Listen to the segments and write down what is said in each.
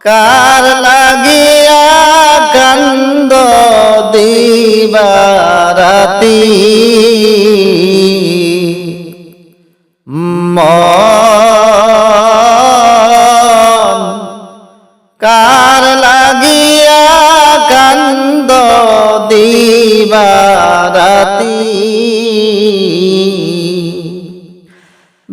কার লাগিয়া কান্দ দিবারাতি? কার লাগিয়া কান্দ দিবারাতি?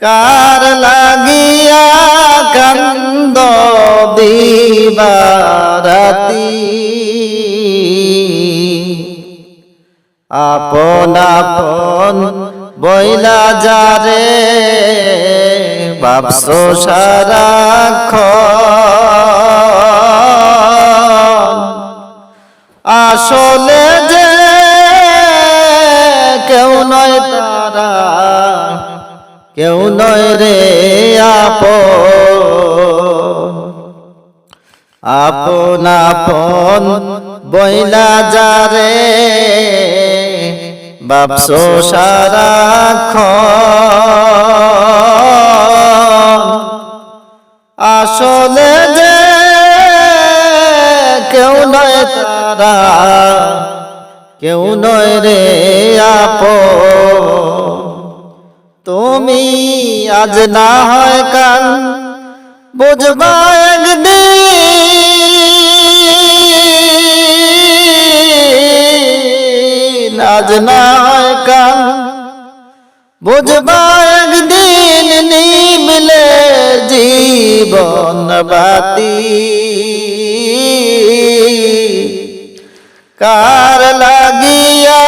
কার লাগিয়া কান্দ দিবারাতি? আপন আপন বইলা যারে বাপসো সারাক্ষণ কেউ নয় রে আপ আপন আপন বইলা যারে। বাপসো সারাক্ষণ আসলে যে কেউ নয় তারা, কেউ নয় রে আপ তুমি আজ না হয় কাল বুঝবা একদিন। আজ না হয় কাল বুঝবা একদিন নিমিলে জীবন বাতি। কার লাগিয়া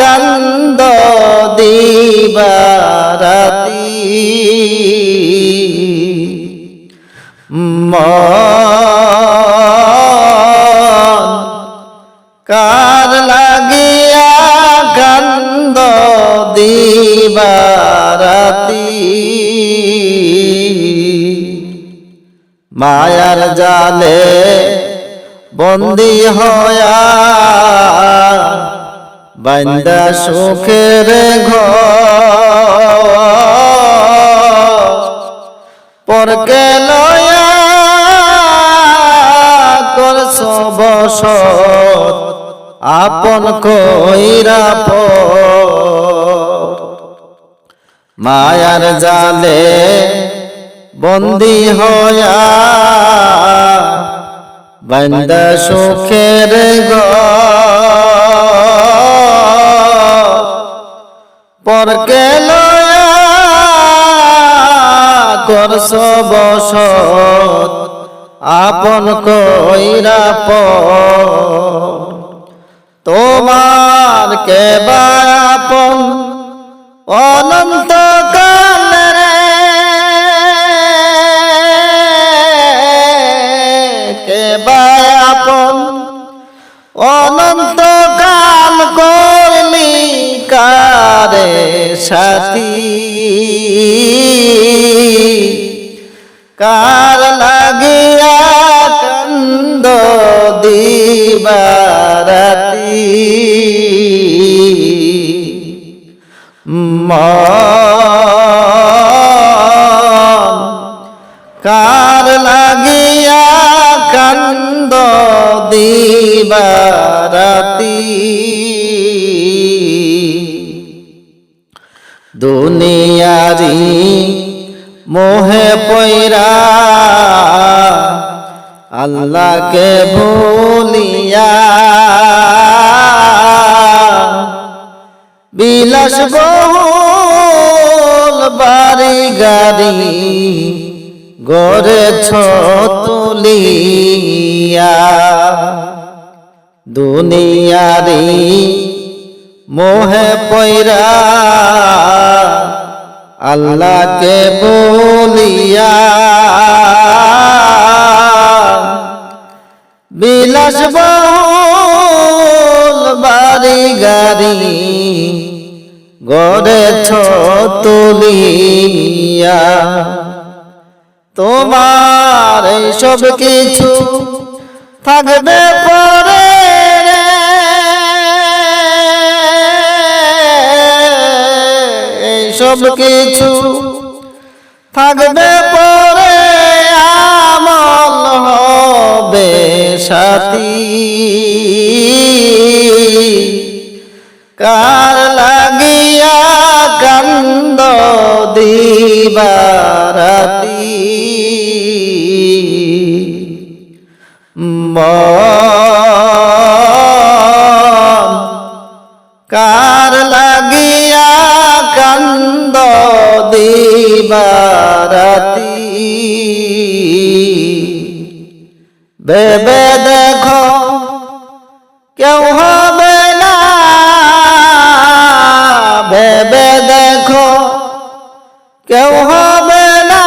কান্দ দিবারাতি মন কার লাগিয়া কান্দ দিবারাতি। মায়ার জালে বন্দি হয়া বান্দা সুখের ঘর। বসত। আপন কইরা মায়ার জালে বন্দি হয়া। বন্দা সুখের পরকে লয়া করছ বসত আপন কইরা পর। তোমার কে আপন অনন্ত রে কে আপন কার লাগিয়া কান্দ দিবারাতি? কার লাগিয়া কান্দ দিবারাতি? দুনিয়ারি মোহে পৈরা আল্লাহকে ভুলিয়া বিলাস বহুল বাড়ি গাড়ি গড়েছ তুলিয়া। দুনিয়ারি মোহে পয়রা আল্লাহকে বলিয়া। বিলাস বাড়ি গাড়ি গড়েছ তুলিয়া। তোমার সব কিছু থাকবে পরে সব কিছু থাকবে পরে আমল হবে সাথী। কার লাগিয়া কান্দ দিবারাতি? মন কেউ হবে না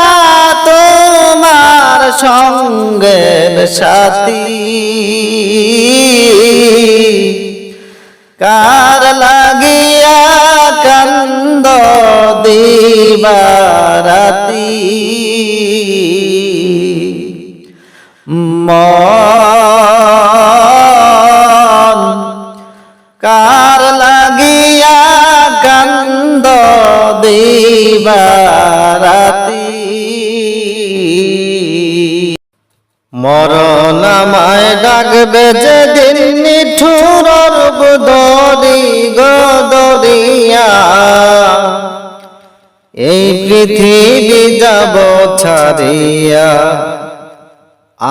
তোমার সঙ্গের সাথী। কার লাগিয়া কান্দ দিবারাতি? মন কার দিবারাতি মরণামায় ডাকবে যেদিন নিঠুর দরি গদরিয়া এই পৃথিবী যাব ছাড়িয়া।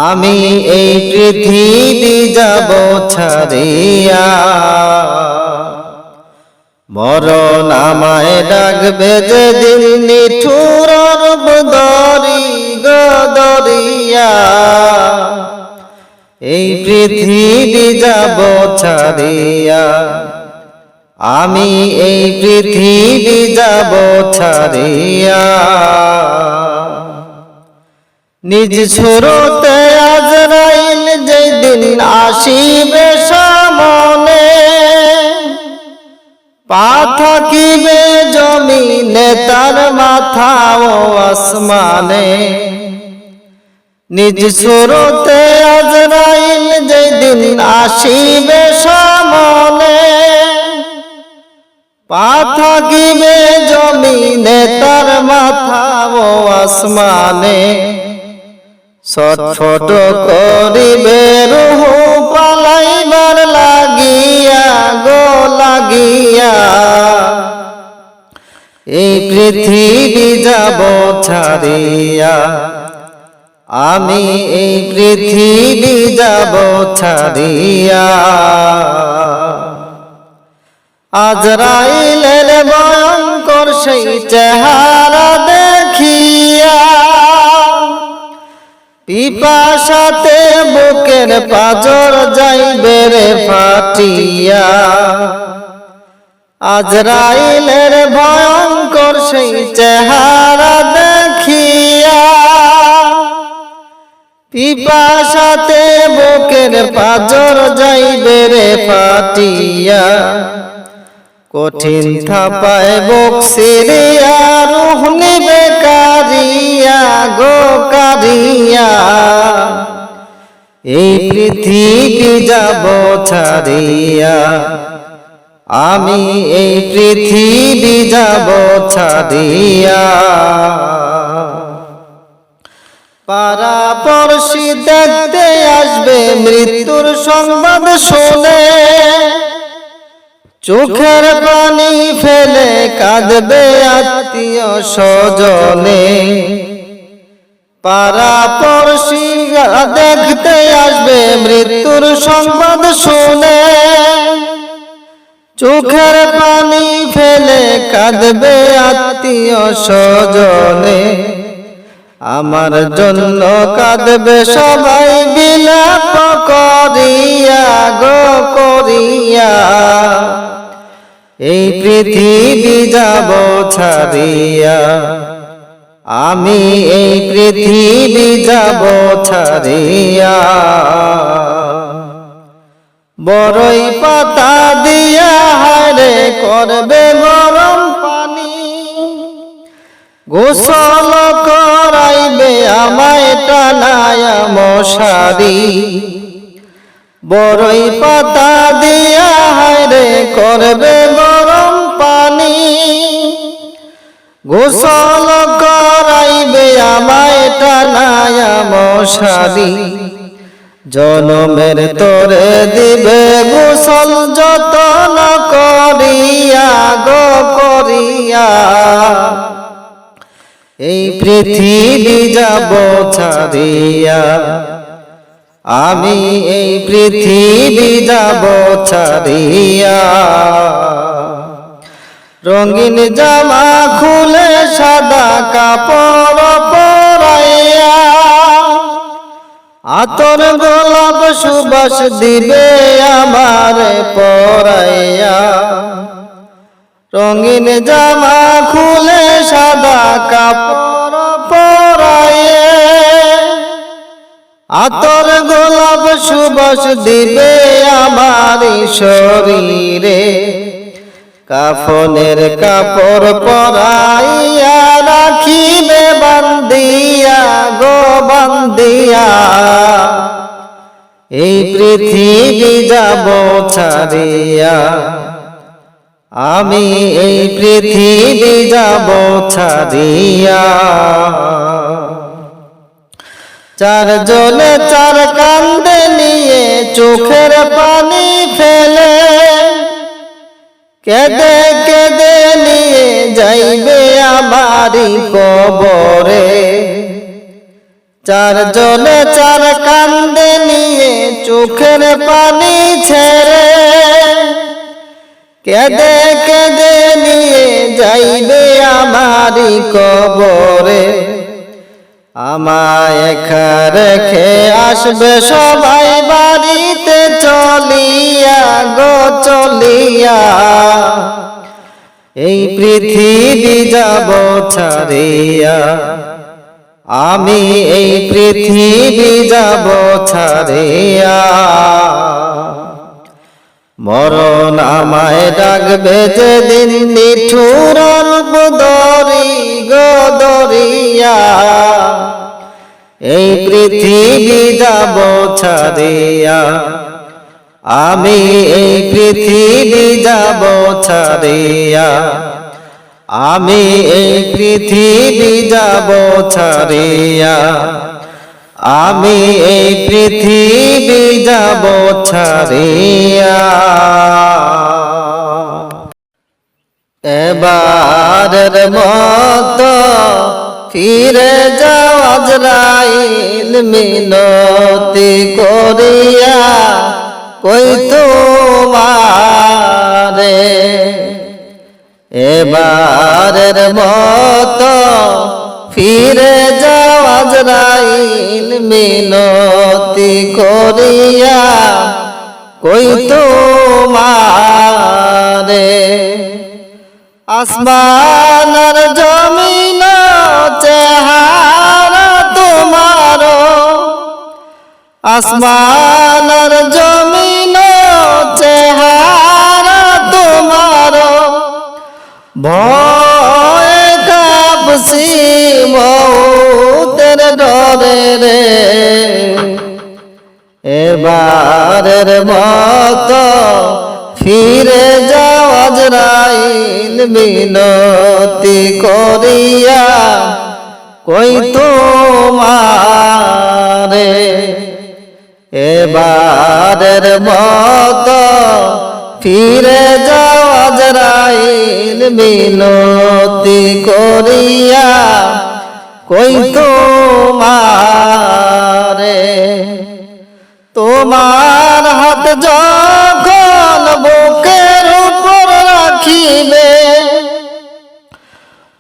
আমি এই পৃথিবী যাব ছাড়িয়া। মরণ আমায় ডাকবে যেদিন নিঠুর দরি গদরিয়া। এই পৃথিবী যাব ছাড়িয়া। আমি এই পৃথিবী যাব ছাড়িয়া। নিজ সুরতে আজরাইল যেদিন আসিবে সামনে পা থাকিবে জমিনে তার মাথা ও আসমানে। নিজ সুরতে আজরাইল যেদিন আসিবে সামনে। পা থাকিবে জমিনে তার মাথা ও আসমানে। ছটফট করিবে রুহ গো লাগিয়া এই পৃথিবী যাব ছাড়িয়া। আমি এই পৃথিবী যাব ছাড়িয়া। আজরাইলের ভয়ঙ্কর সেই চেহারা দেখিয়া, পিপাসাতে বুকের পাজর যাইবে রে ফাটিয়া। আজরাইলের ভয়ঙ্কর সেই চেহারা দেখিয়া পিপাসাতে বুকের পাজর যাইবে রে পাটিয়া কঠিন থাপায় বক্সিরিয়া রুহ নিবে কারিয়া গো কারিয়া এই পৃথিবী যাব ছাড়িয়া। আমি এই পৃথিবী যাব ছাড়িয়া পারা পড়শি দেখতে আসবে মৃত্যুর সংবাদ শুনে। চোখের পানি ফেলে কাঁদবে আত্মীয় স্বজনে। পারা পড়শি দেখতে আসবে মৃত্যুর সংবাদ শুনে। চোখের পানি ফেলে কাঁদবে আত্মীয় স্বজনে। আমার জন্য কাঁদবে সবাই বিলাপ করিয়া গো করিয়া। এই পৃথিবী যাব ছাড়িয়া। আমি এই পৃথিবী যাব ছাড়িয়া। বড়ই পাতা দিয়া হারে করবে গরম পানি। গোসল করাইবে আমায় টানায় মশারি। বড়ই পাতা দিয়া হারে করবে গরম পানি। গোসল করাইবে আমায় টানায় মশারি। জনমের তোরে দিবে গোসল যতন করিয়া গো করিয়া। এই পৃথিবী যাব ছাড়িয়া। আমি এই পৃথিবী যাব ছাড়িয়া। রঙিন জামা খুলে সাদা কাপড় আতর গোলাপ সুবাস দিবে আমার পরাইয়া। রঙিন জামা খুলে সাদা কাপড় আতর গোলাপ সুবাস দিবে আমার শরীরে। কাফনের কাপড় পরাইয়া রাখিবে বান্দিয়া গো বান্দিয়া। এই পৃথিবী যাব ছাড়িয়া। আমি এই পৃথিবী যাব ছাড়িয়া। চার জনে চার কান্দে নিয়ে চোখের পানি ফেলে। কেদে কেদে নিয়ে যাইবে আমারি কবরে। চার জনে চার কান্দে নিয়ে চোখের পানি ছেড়ে কেদে কেদে নিয়ে যাইবে আমারি কবরে। আমায় একা রেখে আসবে সবাই বাড়িতে, চলিয়া গো, চলিয়া। এই পৃথিবী যাব ছাড়িয়া। আমি এই পৃথিবী যাব ছাড়িয়া। মরণ আমায় ডাকবে যেদিন নিঠুর অল্প দরি গো দরিয়া। এই পৃথিবী যাব ছাড়িয়া। আমি এই পৃথিবী যাব ছাড়িয়া। আমি এই পৃথিবী যাব ছাড়িয়া। আমি এই পৃথিবী যাব ছাড়িয়া। এবারের মতো ফিরে যাও আজরাইল মিনতি করিয়া কই তোমারে? এবারের মতো ফিরে যাও আজরাইল মিনতি করিয়া কই তোমারে? আসমানার জমিন চেহারা তোমার আসমানার জমিন ভয় কাপসি ডরে রে। এবারের মতো ফিরে যাও আজরাইল মিনতি করিয়া কই তোমারে? এবারের মতো ফিরে যাও আজরাইল মিনতি করিয়া, কই তোমারে? তোমার হাত যখন বুকের উপর রাখিবে,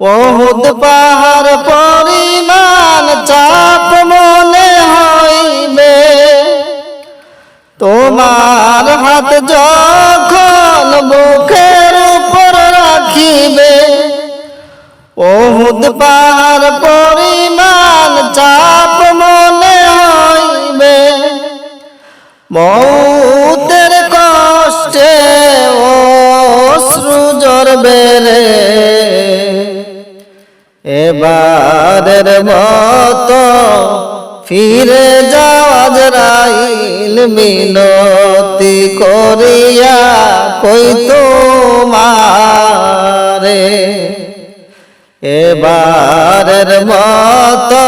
বহুত পাহাড় পরিমাণ চাপ মনে হইবে। তোমার হাত যখন কোরআন বুকের উপর রাখিবে। ওহুদ পাহাড় পরিমাণ চাপ মনে হইবে। মৌতের কষ্টে ও জরবে রে। এবারের মতো ফিরে যাওয়াজ রাইল মিনতি করিয়া কই তোমারে? এবারের মতো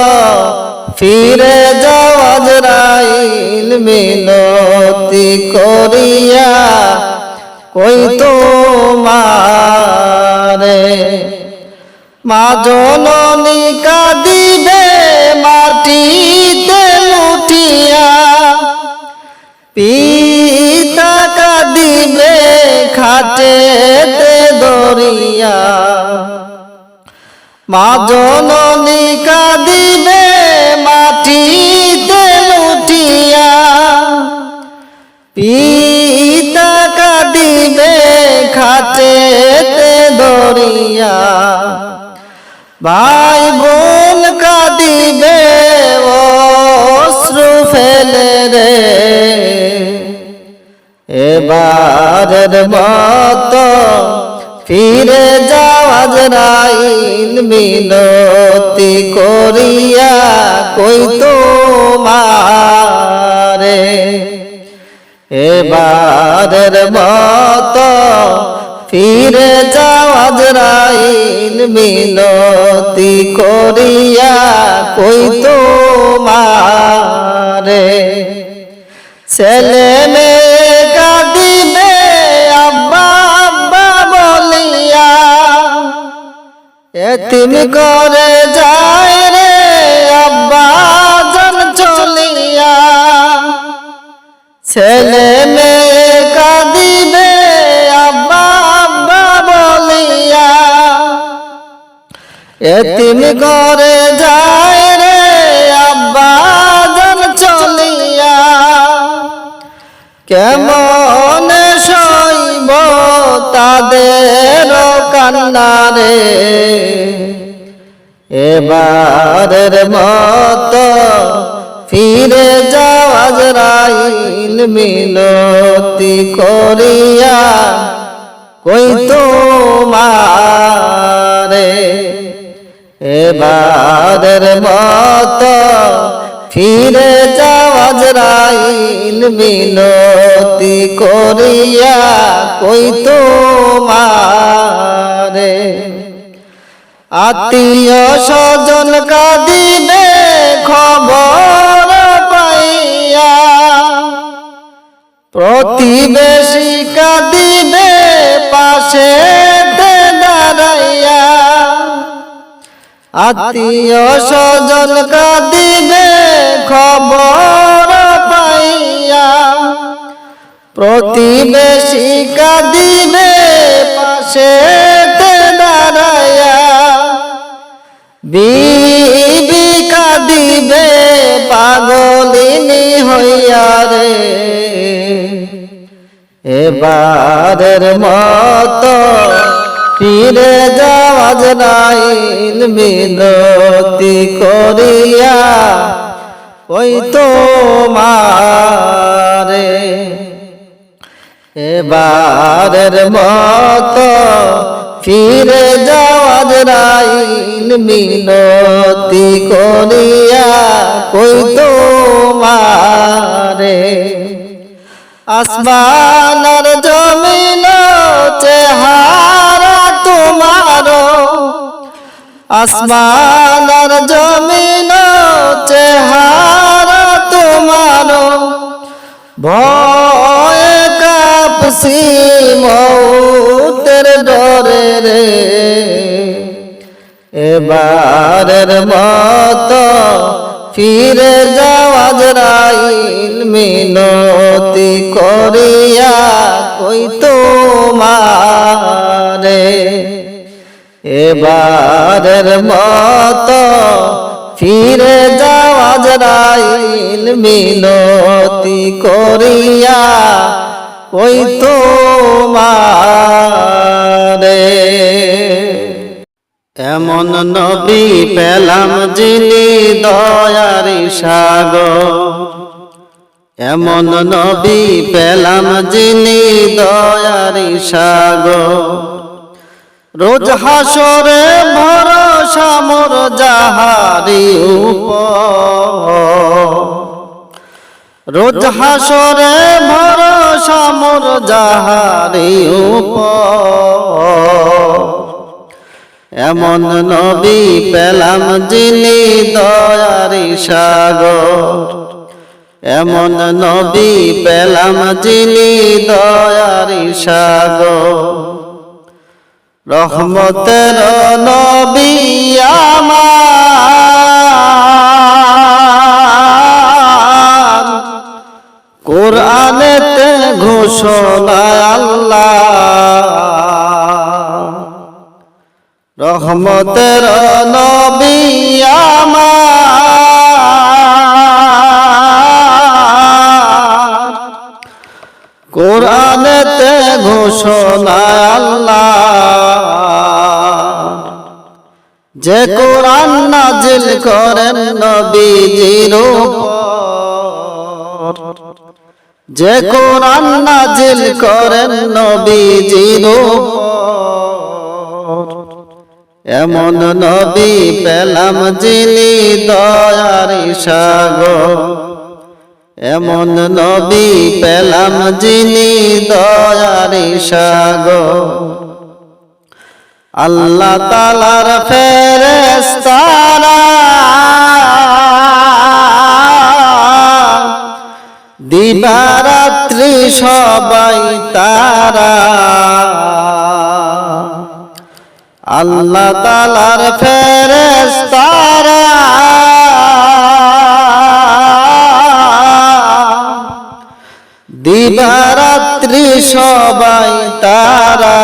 ফিরে যাওয়াজ রাইল মিনতি করিয়া কই তোমারে? মা জননী মা জননী কাঁদিবে, মাটিতে লুটিয়া। পিতা কাঁদিবে, খাটেতে দরিয়া ভাই বোন কাঁদিবে, অশ্রু ফেলে রে। এবারের মতো ফিরে যাওয়াজ রাইল মিনতি করিয়া কই তোমারে? এবারের মত ফিরে যাওয়াজ রাইল মিনতি করিয়া কই তোমারে? ছেলে মেয়ে এতিম করে যায় রে, আব্বা জন চলিয়া। ছেলে মেয়ে কাঁদিবে, আব্বা আব্বা বলিয়া। এতিম করে যায় রে, আব্বা জন চলিয়া। কেমন সইব তাদের কান্নারে এবারের মতো ফিরে যাওয়াজ রাইল মিনতি করিয়া কই তোমারে? এবারের মতো ফিরে যাওয়াজ রাইল মিনতি করিয়া, কই তোমারে? আত্মীয় স্বজন কাঁদিবে খবর পাইয়া, প্রতিবেশী কাঁদিবে পাশে দাঁড়াইয়া, আত্মীয় স্বজন কাঁদিবে খবর পাইয়া প্রতিবেশী কাঁদিবে, পাশে দাঁড়াইয়া। বিবি কাঁদিবে, পাগলিনী হইয়া রে। এবারের মতো ফিরে যাওয়াজ নাইল মিনতি করিয়া ওই তো মারে এবারের মত ফিরে যাওয়াজ রাইল মিনতি করিয়া কই তো মারে আসমানার জমিন চেহারা তোমার আসমানার জমিন চেহারা ভয় কাপসি মৌতের ডরে রে। এবারের মত ফিরে যাওয়াজ রাইল মিনতি করিয়া কই তোমারে? এবারের মতো ফিরে যাওয়াজ রাইল মিনতি করিয়া, ওই তোমারে। এমন নবী পেলাম যিনি দয়ারি সাগর। এমন নবী পেলাম যিনি দয়ারি সাগর। রোজ হাসরে ভরসা মোর যাহারি উপর। রোজ হাসরে ভরসা মোর যাহারি উপর। এমন নবী পেলাম যিনি দয়ারি সাগর। এমন নবী পেলাম যিনি দয়ারি সাগর। রহমতের নবী আমার। কোরআনেতে ঘোষণা আল্লাহ। রহমতের নবী আমার। কোরআনেতে ঘোষণা আল্লাহ। যে কোরআন নাজিল করেন নবীজির যে কোরআন নাজিল করেন নবীজির এমন নবী পেলাম যিনি দয়ারি সাগর। এমন নবী পেলাম যিনি দয়ারি সাগর। আল্লাহ তালার ফেরেস্তারা দিবারাত্রি সবাই তারা আল্লাহ তালার ফেরেস্তারা দিবারাত্রি সবাই তারা।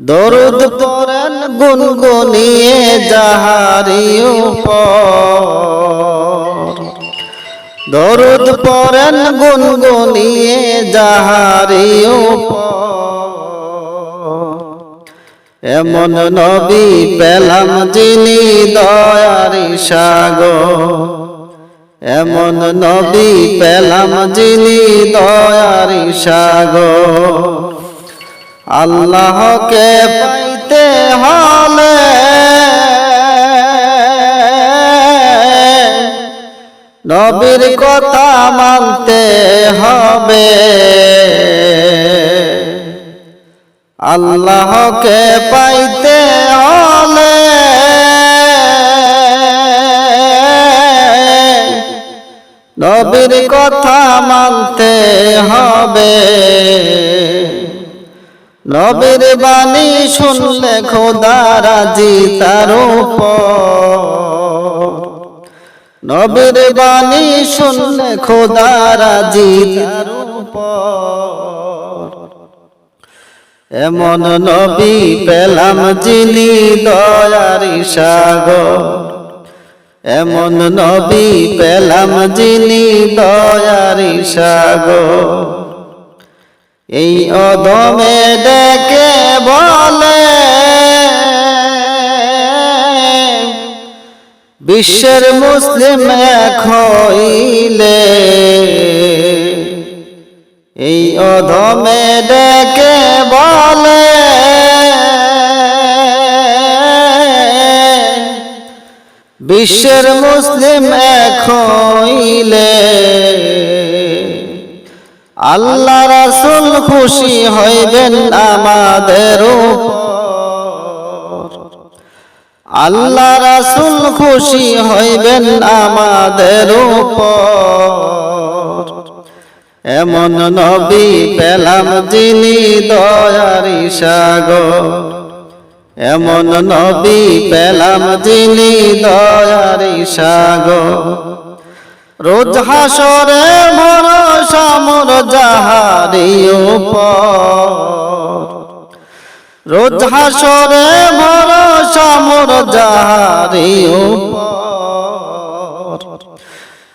দরুদ পরেন গুনগুনিয়ে যাহারি উপর। দরুদ পরেন গুনগুনিয়ে যাহারি এমন নবী পেলাম যিনি দয়ারি সাগর। এমন নবী পেলাম যিনি দয়ারি সাগর। আল্লাহকে পাইতে হলে নবীর কথা মানতে হবে। আল্লাহকে পাইতে নবীর কথা মানতে হবে। নবীর বাণী শুনলে খোদা রাজি তার নবীর বাণী শুনলে খোদা রাজি এমন নবী পেলাম যিনি দয়ারি সাগর। এমন নবী পেলাম যিনি দয়ারি সাগর। এই অদমে ডেকে বলে, বিশ্বের মুসলিম হইলে। এই অধমে ডেকে বলে বিশ্বের মুসলিম এক হইলে। আল্লাহ রাসুল খুশি হইবেন আমাদের আল্লাহ রাসুল খুশি হইবেন আমাদের এমন নবী পেলাম যিনি দয়ারি সাগর। এমন নবী পেলাম যিনি দয়ারি সাগর। রোজ হাসরে ভরসা মোর যাহারি উপর। রোজ হাসরে ভরসা মোর যাহারি উপর।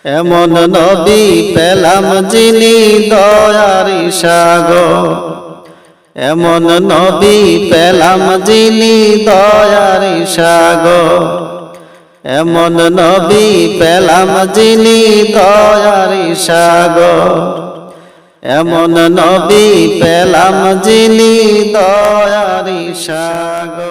এমন নবী পেলাম যিনি দয়ারি সাগর। এমন নবী পেলাম যিনি দয়ার সাগর। এমন নবী পেলাম যিনি দয়ার সাগর। এমন নবী পেলাম যিনি দয়ার সাগর।